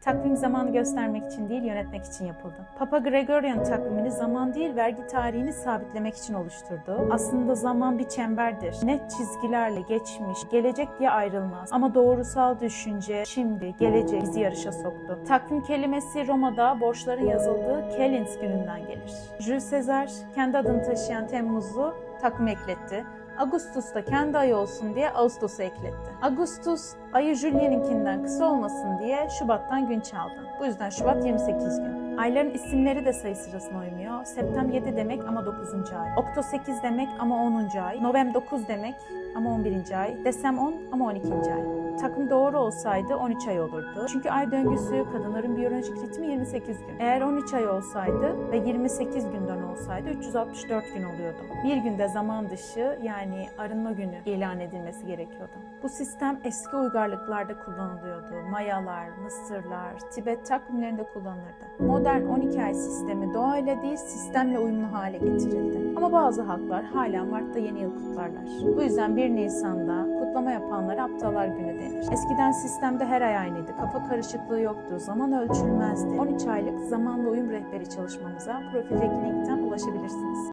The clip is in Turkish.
Takvim zamanı göstermek için değil, yönetmek için yapıldı. Papa Gregorian takvimini zaman değil, vergi tarihini sabitlemek için oluşturdu. Aslında zaman bir çemberdir. Net çizgilerle geçmiş, gelecek diye ayrılmaz. Ama doğrusal düşünce, şimdi, gelecek bizi yarışa soktu. Takvim kelimesi Roma'da borçların yazıldığı Kelins gününden gelir. Jules Caesar kendi adını taşıyan Temmuz'u takvime ekletti. Augustus da kendi ayı olsun diye Ağustos'a ekletti. Augustus ayı Julien'inkinden kısa olmasın diye Şubat'tan gün çaldı. Bu yüzden Şubat 28 gün. Ayların isimleri de sayı sırasına uymuyor. Septem 7 demek ama 9. ay. Okto 8 demek ama 10. ay. Novem 9 demek ama 11. ay. Desem 10 ama 12. ay. Takvim doğru olsaydı 13 ay olurdu. Çünkü ay döngüsü kadınların biyolojik ritmi 28 gün. Eğer 13 ay olsaydı ve 28 günden olsaydı 364 gün oluyordu. Bir günde zaman dışı yani arınma günü ilan edilmesi gerekiyordu. Bu sistem eski uygarlıklarda kullanılıyordu. Mayalar, Mısırlar, Tibet takvimlerinde kullanılırdı. Modern 12 ay sistemi doğayla değil sistemle uyumlu hale getirildi. Ama bazı halklar hala Mart'ta yeni yıl kutlarlar. Bu yüzden 1 Nisan'da kutlama yapanlara aptallar günü denir. Eskiden sistemde her ay aynıydı. Kafa karışıklığı yoktu. Zaman ölçülmezdi. 13 aylık zamanla uyum rehberi çalışmamıza profildeki linkten ulaşabilirsiniz.